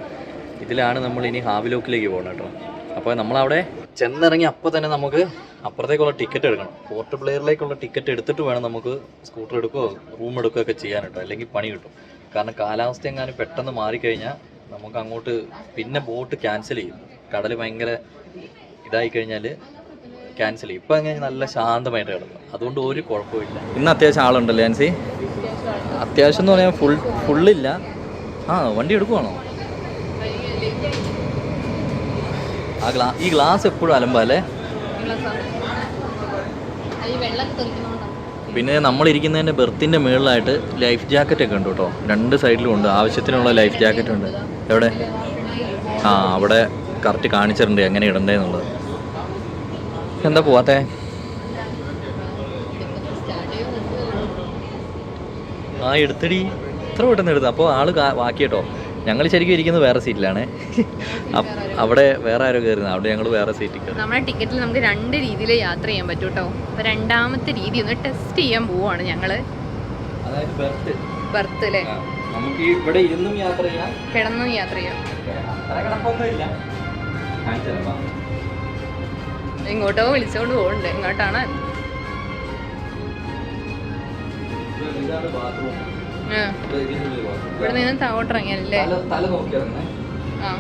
ഇതിലാണ് നമ്മൾ ഇനി ഹാവിലോക്കിലേക്ക് പോകണം കേട്ടോ. അപ്പോൾ നമ്മളവിടെ ചെന്നിറങ്ങി അപ്പോൾ തന്നെ നമുക്ക് അപ്പുറത്തേക്കുള്ള ടിക്കറ്റ് എടുക്കണം. പോർട്ട് പ്ലെയറിലേക്കുള്ള ടിക്കറ്റ് എടുത്തിട്ട് വേണം നമുക്ക് സ്കൂട്ടർ എടുക്കുകയോ റൂം എടുക്കുകയോ ഒക്കെ ചെയ്യാൻ കേട്ടോ. അല്ലെങ്കിൽ പണി കിട്ടും. കാരണം കാലാവസ്ഥ എങ്ങാനും പെട്ടെന്ന് മാറിക്കഴിഞ്ഞാൽ നമുക്ക് അങ്ങോട്ട് പിന്നെ ബോട്ട് ക്യാൻസൽ ചെയ്യും. കടൽ ഭയങ്കര ഇതായി കഴിഞ്ഞാൽ ക്യാൻസൽ ചെയ്യും. ഇപ്പം അങ്ങനെ നല്ല ശാന്തമായിട്ട് കിടക്കും. അതുകൊണ്ട് ഒരു കുഴപ്പമില്ല ഇന്ന് അത്യാവശ്യം ആളുണ്ടല്ലേ ആൻസി അത്യാവശ്യം എന്ന് പറയാൻ ഫുൾ ഫുള്ളില്ല ആ വണ്ടി എടുക്കുവാണോ? ഈ ഗ്ലാസ് എപ്പോഴും അലമ്പല്ലേ? പിന്നെ നമ്മൾ ഇരിക്കുന്നതിന്റെ ബെർത്തിന്റെ മുകളിലായിട്ട് ലൈഫ് ജാക്കറ്റ് ഒക്കെ ഉണ്ട് കേട്ടോ. രണ്ട് സൈഡിലും ഉണ്ട്. ആവശ്യത്തിനുള്ള ലൈഫ് ജാക്കറ്റ് ഉണ്ട്. എവിടെ? ആ അവിടെ കറക്റ്റ് കാണിച്ചിട്ടുണ്ട്. എങ്ങനെ ഇടണ്ടേന്നുള്ളത് എന്താ പോവാത്തെ? ആ എടുത്തടി. ഇത്ര പെട്ടെന്ന് എടുത്തു അപ്പോൾ ആൾ ബാക്കി കേട്ടോ ഞങ്ങൾ ശരിക്കും ഇരിക്കുന്നത് വേറെ സീറ്റിലാണ്. അവിടെ വേറെ ആരോ കയറുന്നത് അവിടെ ഞങ്ങൾ വേറെ സീറ്റിൽ കയറി നമ്മുടെ ടിക്കറ്റിൽ നമുക്ക് രണ്ട് രീതിയിൽ യാത്ര ചെയ്യാൻ പറ്റും കേട്ടോ അപ്പോൾ രണ്ടാമത്തെ രീതി ഒന്ന് ടെസ്റ്റ് ചെയ്യാൻ പോവാണ് ഞങ്ങൾ അതായത് ബെർത്ത്. ബർത്ത് അല്ലേ? നമുക്ക് ഇവിടെ ഇരുന്നും യാത്ര ചെയ്യാം. കിടന്നും യാത്ര ചെയ്യാം. എങ്ങോട്ടോ വിളിച്ചോണ്ട് പോകണ്ടേ എങ്ങോട്ടാണ്? ഇതാണ് bathroom. ഇവിടെ നിന്ന് താവോട്ട് ഇറങ്ങിയല്ലേ തല നോക്കി ഇറങ്ങണേ ആ.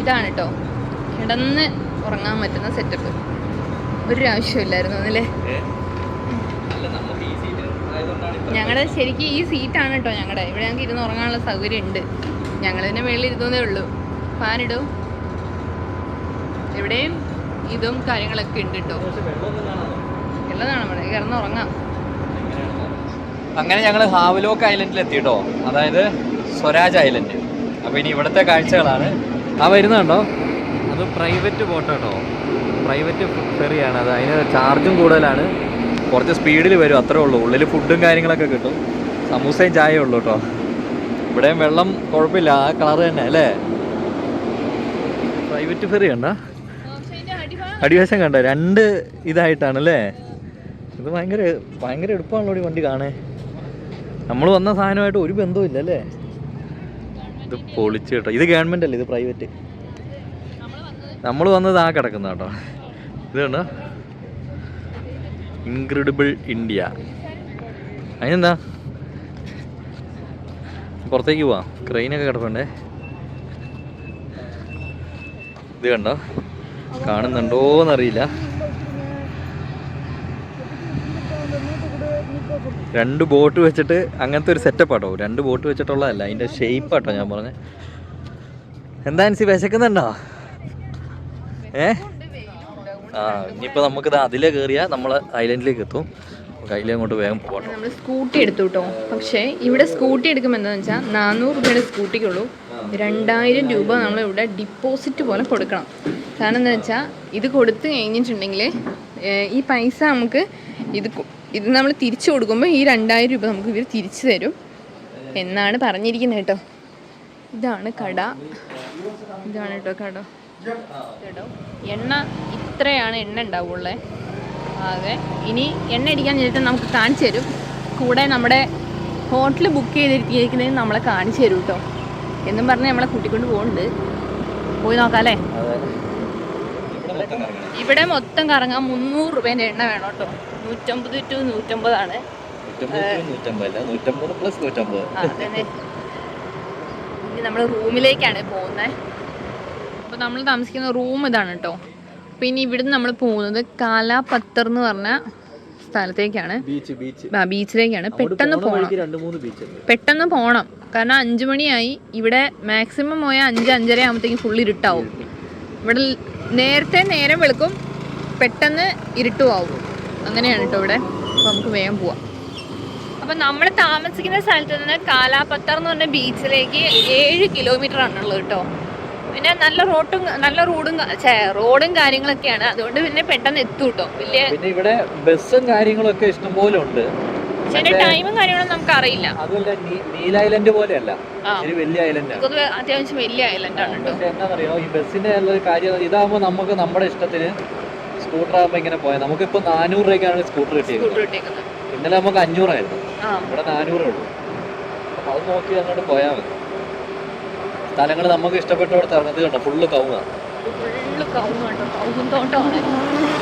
ഇതാണ് കേട്ടോ കിടന്ന് ഉറങ്ങാൻ പറ്റുന്ന സെറ്റപ്പ് ഒരു ആവശ്യമില്ലായിരുന്നു അല്ലേ? ഞങ്ങളുടെ ശരിക്കും ഈ സീറ്റാണ് കേട്ടോ ഞങ്ങളുടെ ഇവിടെ ഞങ്ങൾക്ക് ഇരുന്ന് ഉറങ്ങാനുള്ള സൗകര്യം ഉണ്ട് ഞങ്ങൾ തന്നെ മേളിൽ ഇരുന്നേ ഉള്ളൂ ഫാനിടും എവിടെയും ഇതും കാര്യങ്ങളൊക്കെ ഉണ്ട് കേട്ടോ വെള്ളമൊന്നും കാണാമോ കിടന്ന് ഉറങ്ങാം അങ്ങനെ ഞങ്ങൾ ഹാവലോക്ക് ഐലൻഡിൽ എത്തിയിട്ടോ അതായത് സ്വരാജ് ഐലൻഡ്. അപ്പോൾ ഇനി ഇവിടുത്തെ കാഴ്ചകളാണ്. ആ വരുന്നുണ്ടോ അത് പ്രൈവറ്റ് ബോട്ട് കേട്ടോ പ്രൈവറ്റ് ഫെറിയാണ്. അത് അതിന് ചാർജും കൂടുതലാണ്. കുറച്ച് സ്പീഡിൽ വരും അത്രേ ഉള്ളൂ. ഉള്ളിൽ ഫുഡും കാര്യങ്ങളൊക്കെ കിട്ടും. സമൂസയും ചായയും ഉള്ളൂ കേട്ടോ ഇവിടെയും വെള്ളം കുഴപ്പമില്ല. ആ കളർ തന്നെ അല്ലേ? പ്രൈവറ്റ് ഫെറി കണ്ട? അടിവശം കണ്ട? രണ്ട് ഇതായിട്ടാണ് അല്ലേ ഇത് ഭയങ്കര ഭയങ്കര എളുപ്പമാണല്ലോ ഈ വണ്ടി കാണേ നമ്മൾ വന്ന സാധനമായിട്ട് ഒരു ബന്ധവും ഇല്ല അല്ലേ ഇത് പൊളിച്ച് കേട്ടോ. ഇത് ഗവൺമെന്റ് അല്ലേ? ഇത് പ്രൈവറ്റ്. നമ്മൾ വന്നത് ആ കിടക്കുന്ന കേട്ടോ. ഇത് കണ്ടോ? Incredible India. അതിനെന്താ? പുറത്തേക്ക് പോവാം. ക്രെയിനൊക്കെ കിടപ്പുണ്ടേ. ഇത് കണ്ടോ? കാണുന്നുണ്ടോന്നറിയില്ല. രണ്ട് ബോട്ട് വെച്ചിട്ട് അങ്ങനത്തെ ഒരു സെറ്റപ്പ് ആട്ടോ. രണ്ട് ബോട്ട് വെച്ചിട്ടുള്ളതല്ല അതിന്റെ ഷേപ്പ് ആട്ടോ ഞാൻ പറഞ്ഞത് എന്താ അനുസി വിശക്കുന്നുണ്ടോ? ഏ? ആ ഇനിയിപ്പോൾ നമുക്കിത് അതിലേ കയറിയാൽ നമ്മൾ ഐലൻഡിലേക്ക് എത്തും. അതിലേ അങ്ങോട്ട് വേഗം പോകട്ടെ നമ്മൾ സ്കൂട്ടി എടുത്തു കേട്ടോ പക്ഷേ ഇവിടെ സ്കൂട്ടി എടുക്കുമ്പോൾ എന്താണെന്ന് വെച്ചാൽ നാനൂറ് രൂപയുടെ സ്കൂട്ടിക്കുള്ളൂ. രണ്ടായിരം രൂപ നമ്മൾ ഇവിടെ ഡിപ്പോസിറ്റ് പോലെ കൊടുക്കണം. കാരണം എന്താ വെച്ചാൽ ഇത് കൊടുത്തു കഴിഞ്ഞിട്ടുണ്ടെങ്കിൽ ഈ പൈസ നമുക്ക് ഇത് ഇത് നമ്മൾ തിരിച്ചു കൊടുക്കുമ്പോൾ ഈ രണ്ടായിരം രൂപ നമുക്ക് ഇവർ തിരിച്ചു തരും. എന്നാണ് പറഞ്ഞിരിക്കുന്നത് കേട്ടോ. ഇതാണ് കട. ഇതാണ് കേട്ടോ കട. കേട്ടോ എണ്ണ ഇത്രയാണ് എണ്ണ ഉണ്ടാവുള്ളേ. ആകെ. ഇനി എണ്ണ അടിക്കാൻ ചെന്നിട്ട് നമുക്ക് കാണിച്ചു തരും. കൂടെ നമ്മുടെ ഹോട്ടൽ ബുക്ക് ചെയ്തിരിക്കുന്നത് നമ്മളെ കാണിച്ചു തരും കേട്ടോ എന്നും പറഞ്ഞ് നമ്മളെ കൂട്ടിക്കൊണ്ട് പോകുന്നുണ്ട് പോയി നോക്കാം അല്ലേ ഇവിടെ മൊത്തം കറങ്ങാൻ മുന്നൂറ് രൂപേന്റെ എണ്ണ വേണം കേട്ടോ നൂറ്റമ്പത് ടു നൂറ്റമ്പതാണ്. നമ്മൾ റൂമിലേക്കാണ് പോകുന്നത് അപ്പോൾ നമ്മൾ താമസിക്കുന്ന റൂം ഇതാണ് കേട്ടോ പിന്നെ ഇവിടുന്ന് നമ്മൾ പോകുന്നത് കാലാപത്തർ എന്ന് പറഞ്ഞ സ്ഥലത്തേക്കാണ്. ആ, ബീച്ചിലേക്കാണ്. പെട്ടെന്ന് പോകണം പെട്ടെന്ന് പോകണം കാരണം അഞ്ചു മണിയായി. ഇവിടെ മാക്സിമം പോയാൽ അഞ്ച് അഞ്ചര ആകുമ്പോഴത്തേക്കും ഫുൾ ഇരുട്ടാവും. ഇവിടെ നേരത്തെ നേരം വെളുക്കും. പെട്ടെന്ന് ഇരുട്ടും ആവും. അങ്ങനെയാണ് കേട്ടോ ഇവിടെ. അപ്പോൾ നമുക്ക് വേഗം പോവാം. അപ്പം നമ്മൾ താമസിക്കുന്ന സ്ഥലത്ത് നിന്ന് കാലാപത്തർ എന്ന് പറഞ്ഞ ബീച്ചിലേക്ക് ഏഴ് കിലോമീറ്റർ ആണുള്ളത് കേട്ടോ പിന്നെ നല്ല റോട്ടും നല്ല റോഡും റോഡും കാര്യങ്ങളൊക്കെയാണ്. അതുകൊണ്ട് പിന്നെ പെട്ടെന്ന് എത്തും കേട്ടോ വലിയ പിന്നെ ഇവിടെ ബസ്സും കാര്യങ്ങളൊക്കെ ഇഷ്ടംപോലെ ഉണ്ട്. പക്ഷേ ടൈമും കാര്യങ്ങളും നമുക്ക് അറിയില്ല അതുമല്ല നീല ഐലൻഡ് പോലെയല്ല. ഒരു വലിയ ഐലൻഡാണ് ഇത് അത്യാവശ്യം വലിയ ഐലൻഡ് ആണ് കേട്ടോ എന്താണെന്നറിയോ ഈ ബസ്സിന്റെ ഒരു കാര്യം ഇതാകുമ്പോൾ നമുക്ക് നമ്മുടെ ഇഷ്ടത്തിന് സ്കൂട്ടർ ആകുമ്പോൾ ഇങ്ങനെ പോയാൽ നമുക്കിപ്പോൾ നാനൂറ് രൂപയ്ക്കാണ് സ്കൂട്ടർ കിട്ടിയത്. ഇന്നലെ നമുക്ക് അഞ്ഞൂറായിരുന്നു. ഇവിടെ നാനൂറേ ഉള്ളൂ. അപ്പോൾ അത് നോക്കി അങ്ങോട്ട് പോയാൽ മതി. സ്ഥലങ്ങൾ നമുക്ക് ഇഷ്ടപ്പെട്ടോടത്ത് ഇറങ്ങുന്നത് കണ്ടോ? ഫുള്ള് കൗമ ഫുള്ള് കവുങ്ങ് കേട്ടോ കവുങ്ങും തോട്ടമാണ്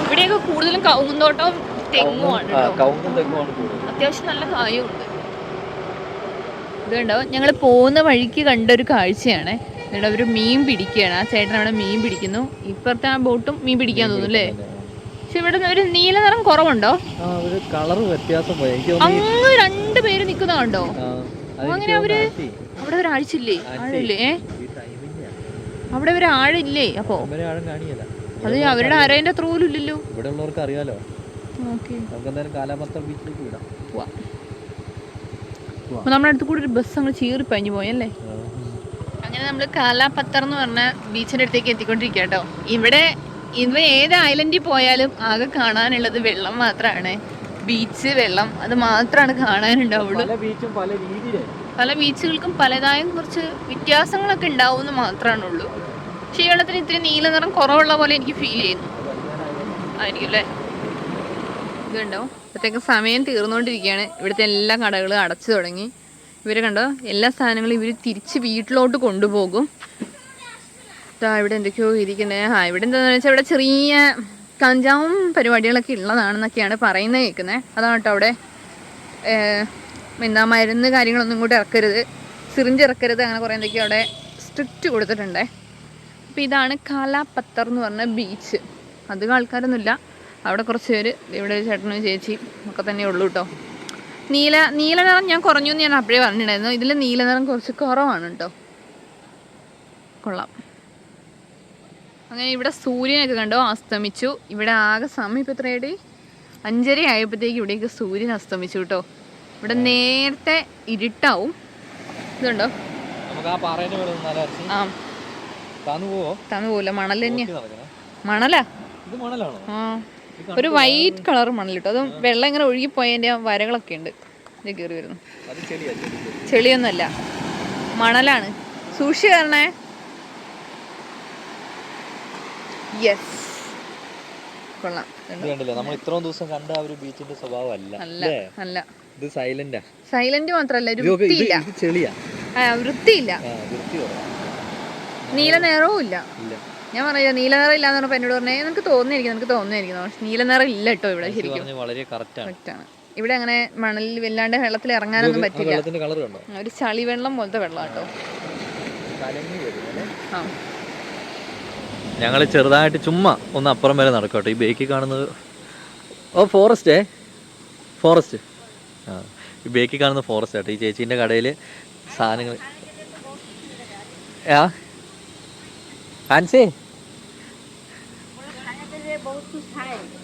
ഇവിടെയൊക്കെ കൂടുതലും കവുങ്ങും തോട്ടവും തെങ്ങുമാണ് കവുങ്ങും തെങ്ങുമാണ് അത്യാവശ്യം നല്ല കായുണ്ട്. ഇതുണ്ടാവും ഞങ്ങൾ പോകുന്ന വഴിക്ക് കണ്ട ഒരു കാഴ്ചയാണ്. ഇവിടെ ഒരു മീൻ പിടിക്കുകയാണ്. ആ ചേട്ടൻ അവിടെ മീൻ പിടിക്കുന്നു. ഇപ്പുറത്തെ ആ ബോട്ടും മീൻ പിടിക്കാൻ തോന്നുന്നു അല്ലേ? പക്ഷെ ഇവിടെ ഒരു നീല നിറം കുറവുണ്ടോ? കളർ വ്യത്യാസം അങ്ങ് രണ്ട് പേര് നിൽക്കുന്നതുണ്ടോ അങ്ങനെ അവർ അവിടെ ഒരു ആഴ്ചയില്ലേ ആഴ്ച. ആഴില്ലേ ഏ. അവിടെ ഒരു ആഴില്ലേ അപ്പോ? അത് അവരുടെ അരേന്റെ ത്രോലും ഇല്ലല്ലോ ഇവിടെ ഉള്ളവർക്ക് അറിയാലോ അപ്പൊ നമ്മുടെ അടുത്ത് കൂടി ഒരു ബസ് അങ്ങ് ചീറി പഞ്ഞു പോയല്ലേ അങ്ങനെ നമ്മൾ കാലാപത്തർ എന്ന് പറഞ്ഞ ബീച്ചിന്റെ അടുത്തേക്ക് എത്തിക്കൊണ്ടിരിക്കുക കേട്ടോ. ഇവിടെ ഇവ ഏത് ഐലൻഡിൽ പോയാലും ആകെ കാണാനുള്ളത് വെള്ളം മാത്രമാണ് ബീച്ച് വെള്ളം അത് മാത്രമാണ് കാണാനുണ്ടാവുള്ളൂ. പല ബീച്ചും പല പല ബീച്ചുകൾക്കും പലതായ കുറച്ച് വ്യത്യാസങ്ങളൊക്കെ ഉണ്ടാവുമെന്ന് മാത്രമാണുള്ളൂ പക്ഷേ ഈ വെള്ളത്തിന് ഇത്തിരി നീല നിറം കുറവുള്ള പോലെ എനിക്ക് ഫീൽ ചെയ്യുന്നു. ആയിരിക്കും അല്ലേ? ഇതുണ്ടോ ഇപ്പോഴത്തേക്ക് സമയം തീർന്നുകൊണ്ടിരിക്കുകയാണ് ഇവിടുത്തെ എല്ലാ കടകളും അടച്ചു തുടങ്ങി. ഇവർ കണ്ടോ? എല്ലാ സാധനങ്ങളും ഇവർ തിരിച്ച് വീട്ടിലോട്ട് കൊണ്ടുപോകും. ഇതാ ഇവിടെ എന്തൊക്കെയോ ഇരിക്കണേ ആ ഇവിടെ എന്താണെന്ന് വെച്ചാൽ ഇവിടെ ചെറിയ കഞ്ചാവും പരിപാടികളൊക്കെ ഉള്ളതാണെന്നൊക്കെയാണ് പറയുന്നത് കേൾക്കുന്നത് അതാണ് കേട്ടോ അവിടെ. എന്താ മരുന്ന് കാര്യങ്ങളൊന്നും ഇങ്ങോട്ട് ഇറക്കരുത്. സിറിഞ്ച് ഇറക്കരുത് അങ്ങനെ കുറേ എന്തൊക്കെയോ അവിടെ സ്ട്രിക്റ്റ് കൊടുത്തിട്ടുണ്ട്. അപ്പോൾ ഇതാണ് കാലാപത്തർ എന്ന് പറഞ്ഞ ബീച്ച് അധികം ആൾക്കാരൊന്നുമില്ല. അവിടെ കുറച്ച് പേര് ഇവിടെ ചേട്ടനും ചേച്ചിയും ഒക്കെ തന്നെ ഉള്ളൂ കേട്ടോ. നീല നീല നിറം ഞാൻ കുറഞ്ഞു എന്ന് ഞാൻ അപ്പോഴേ പറഞ്ഞിട്ടുണ്ടായിരുന്നു. ഇതിൽ നീല നിറം കുറച്ച് കുറവാണ് കേട്ടോ. കൊള്ളാം. അങ്ങനെ ഇവിടെ സൂര്യനൊക്കെ കണ്ടോ? അസ്തമിച്ചു. ഇവിടെ ആകെ സമയം ഇപ്പോൾ എത്രയാടി? അഞ്ചര ആയപ്പോഴത്തേക്ക് ഇവിടേക്ക് സൂര്യൻ അസ്തമിച്ചു കേട്ടോ. ഇവിടെ നേരത്തെ ഇരുട്ടാവും. ഇതുണ്ടോ? ആ താന്ന് മണൽ തന്നെയാ. മണലാ? ആ. ഒരു വൈറ്റ് കളർ മണൽ കിട്ടും. അതും വെള്ളം ഇങ്ങനെ ഒഴുകി പോയതിന്റെ വരകളൊക്കെ ഉണ്ട്. ഇത് കയറി വരുന്നു. ചെളിയൊന്നുമല്ല. മണലാണ്. സൂക്ഷിച്ചു കാരണേ യെസ് കൊള്ളാം. നമ്മൾ ഇത്രയും ദിവസം കണ്ട ആ ഒരു ബീച്ചിന്റെ സ്വഭാവം അല്ല? അല്ല. ഇത് സൈലന്റാ. സൈലന്റ് മാത്രല്ല ഒരു വൃത്തിയില്ല. ചെളിയാ. ആ വൃത്തിയില്ല. നീല നിറവും ഇല്ല. ഞാൻ പറയാ നീല നിറം ഇല്ലാന്ന് പറഞ്ഞപ്പോ എന്നോട് പറഞ്ഞേ നിനക്ക് തോന്നിയിരിക്കും നിനക്ക് തോന്നിയിരിക്കുന്നു പക്ഷെ നീല നിറം ഇല്ല കേട്ടോ ഇവിടെ ശരിക്കും. വളരെ കറക്റ്റ് ആണ്. ഇവിടെ അങ്ങനെ മണലിൽ വല്ലാണ്ട് വെള്ളത്തിൽ ഇറങ്ങാനൊന്നും പറ്റില്ല. ഒരു ചളി വെള്ളം പോലത്തെ വെള്ളം കേട്ടോ. ഞങ്ങൾ ചെറുതായിട്ട് ചുമ്മാ ഒന്ന് അപ്പുറം വരെ നടക്കട്ടോ ഈ ബേക്കി കാണുന്നത് ഓ ഫോറസ്റ്റേ ഫോറസ്റ്റ് ഈ ബേക്കിൽ കാണുന്ന ഫോറസ്റ്റ് ആട്ടോ. ഈ ചേച്ചീന്റെ കടയിൽ സാധനങ്ങൾ ആ? ഫാൻസി?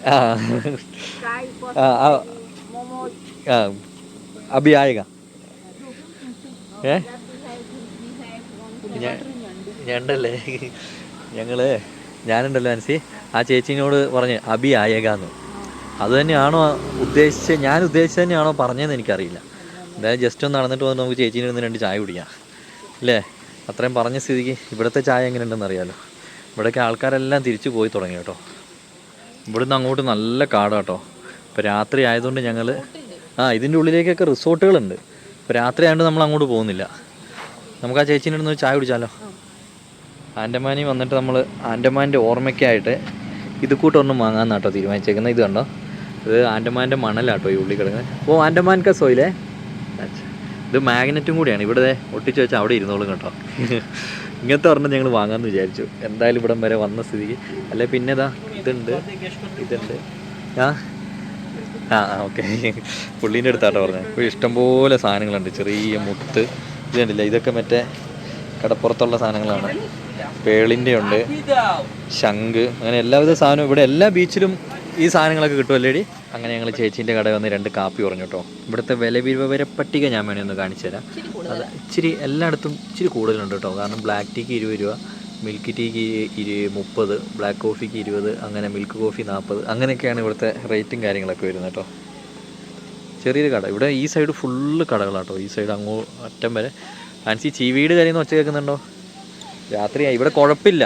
ആ. ആ ആ. ആ. അഭി ആയേഗ ഏ? ഞാൻ ഞണ്ടല്ലേ? ഞങ്ങൾ ഞാനുണ്ടല്ലോ അൻസി ആ ചേച്ചീനോട് പറഞ്ഞ് അബി ആയേകാന്ന് അത് തന്നെയാണോ ഉദ്ദേശിച്ച ഞാൻ ഉദ്ദേശിച്ചത് തന്നെയാണോ പറഞ്ഞതെന്ന് എനിക്കറിയില്ല. എന്തായാലും ജസ്റ്റ് ഒന്ന് നടന്നിട്ട് വന്ന് നമുക്ക് ചേച്ചീനെ നിന്ന് രണ്ട് ചായ കുടിക്കാം. അല്ലേ? അത്രയും പറഞ്ഞ സ്ഥിതിക്ക് ഇവിടുത്തെ ചായ എങ്ങനെയുണ്ടെന്ന് അറിയാലോ. ഇവിടേക്ക് ആൾക്കാരെല്ലാം തിരിച്ചു പോയി തുടങ്ങി കേട്ടോ. ഇവിടുന്ന് അങ്ങോട്ട് നല്ല കാടാ കേട്ടോ. ഇപ്പോൾ രാത്രി ആയതുകൊണ്ട് ഞങ്ങൾ ആ ഇതിന്റെ ഉള്ളിലേക്കൊക്കെ റിസോർട്ടുകളുണ്ട്. ഇപ്പോൾ രാത്രി ആയതുകൊണ്ട് നമ്മൾ അങ്ങോട്ട് പോകുന്നില്ല. നമുക്ക് ആ ചേച്ചീന്റെ അടുത്ത് ചായ കുടിച്ചാലോ? ആൻഡമാനി വന്നിട്ട് നമ്മൾ ആൻഡമാന്റെ ഓർമ്മയ്ക്കായിട്ട് ഇത് കൂട്ടൊന്നും വാങ്ങാമെന്നാട്ടോ തീരുമാനിച്ചേക്കുന്നത്. ഇത് കണ്ടോ? ഇത് ആൻഡമാന്റെ മണലാട്ടോ ഈ ഉള്ളി കിടക്കുന്നത്. ഓ ആൻഡമാൻ കസോയിലേ? ഇത് മാഗ്നറ്റും കൂടിയാണ്. ഇവിടെ ദേ ഒട്ടിച്ച് വെച്ചാൽ അവിടെ ഇരുന്നോളും കേട്ടോ. ഇങ്ങനത്തെ ഒരെണ്ണം ഞങ്ങൾ വാങ്ങാമെന്ന് വിചാരിച്ചു. എന്തായാലും ഇവിടം വരെ വന്ന സ്ഥിതിക്ക്. അല്ലെ പിന്നെ ഇതാ ഇതുണ്ട്. ഇതുണ്ട്. ആ? ആ ഓക്കെ. പുള്ളീന്റെ അടുത്താട്ടോ പറഞ്ഞത്. ഇപ്പോൾ ഇഷ്ടംപോലെ സാധനങ്ങളുണ്ട്. ചെറിയ മുത്ത്. ഇത് കണ്ടില്ല? ഇതൊക്കെ മറ്റേ കടപ്പുറത്തുള്ള സാധനങ്ങളാണ്. പേളിന്റെ ഉണ്ട് ശംഖ്. അങ്ങനെ എല്ലാവിധ സാധനവും. ഇവിടെ എല്ലാ ബീച്ചിലും ഈ സാധനങ്ങളൊക്കെ കിട്ടുമല്ലേടി അങ്ങനെ ഞങ്ങൾ ചേച്ചീന്റെ കടയിൽ വന്ന് രണ്ട് കാപ്പി പറഞ്ഞു കേട്ടോ ഇവിടുത്തെ വില വിവര പട്ടിക ഞാൻ വേണേ ഒന്ന് കാണിച്ചു തരാം. അത് ഇച്ചിരി എല്ലായിടത്തും ഇച്ചിരി കൂടുതലുണ്ട് കേട്ടോ കാരണം ബ്ലാക്ക് ടീക്ക് ഇരുപത് രൂപ മിൽക്ക് ടീക്ക് ഇരു മുപ്പത് ബ്ലാക്ക് കോഫിക്ക് ഇരുപത് അങ്ങനെ മിൽക്ക് കോഫി നാൽപ്പത് അങ്ങനെയൊക്കെയാണ് ഇവിടുത്തെ റേറ്റും കാര്യങ്ങളൊക്കെ വരുന്നത് കേട്ടോ. ചെറിയൊരു കട. ഇവിടെ ഈ സൈഡ് ഫുള്ള് കടകളാട്ടോ. ഈ സൈഡ് അങ്ങോ അറ്റം വരെ. ആൻസി ചീവീട് കാര്യമൊന്നും ഒച്ച കേൾക്കുന്നുണ്ടോ? രാത്രിയായി. ഇവിടെ കുഴപ്പമില്ല.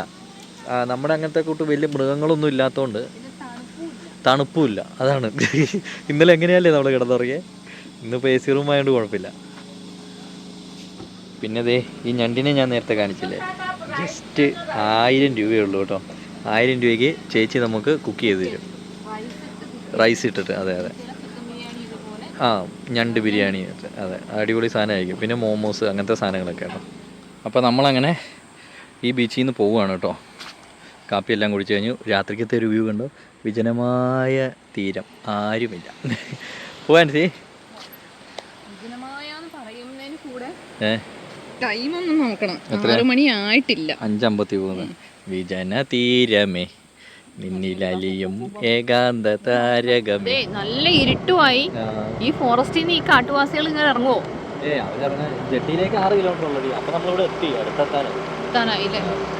നമ്മുടെ അങ്ങനത്തെ കൂട്ട് വലിയ മൃഗങ്ങളൊന്നും ഇല്ലാത്തതുകൊണ്ട് തണുപ്പുമില്ല. അതാണ്. ഇന്നലെ എങ്ങനെയല്ലേ നമ്മൾ കിടന്നുറങ്ങിയേ? ഇന്നിപ്പോൾ എ സി റൂം ആയതുകൊണ്ട് കുഴപ്പമില്ല. പിന്നെ ദേ ഈ ഞണ്ടിനെ ഞാൻ നേരത്തെ കാണിച്ചില്ലേ? ജസ്റ്റ് ആയിരം രൂപയേ ഉള്ളൂ കേട്ടോ. ആയിരം രൂപയ്ക്ക് ചേച്ചി നമുക്ക് കുക്ക് ചെയ്ത് തരും. റൈസ് ഇട്ടിട്ട് അതെ അതെ. ആ ഞണ്ട് ബിരിയാണി അതെ. അടിപൊളി സാധനമായിരിക്കും. പിന്നെ മോമോസ് അങ്ങനത്തെ സാധനങ്ങളൊക്കെ കേട്ടോ അപ്പോൾ നമ്മളങ്ങനെ ഈ ബീച്ചിൽ നിന്ന് പോവുകയാണ് കേട്ടോ. കാപ്പി എല്ലാം കുടിച്ചു കഴിഞ്ഞു. രാത്രിക്കത്തെ ഒരു വ്യൂ കണ്ടു. വിജനമായ തീരം. ആരുമില്ല. പോവാൻ സി. ഏ? നോക്കണം? ആറു മണി ആയിട്ടില്ല. അഞ്ചമ്പത്തി മൂന്ന് വിജന തീരമേ. നിന്നിലലിയും ഏകാന്ത താരകമേ. നല്ല ഇരുട്ടുമായി ഈ ഫോറസ്റ്റിൽ നിന്ന് ഈ കാട്ടുവാസികൾ ഇങ്ങനെ ഇറങ്ങുവോ? ഏ അവരങ്ങനെ ജെട്ടിയിലേക്ക് ആറ് കിലോമീറ്റർ ഉള്ളത് അപ്പൊ നമ്മളിവിടെ എത്തി. അടുത്തെത്താനായി. എത്താനായില്ലേ?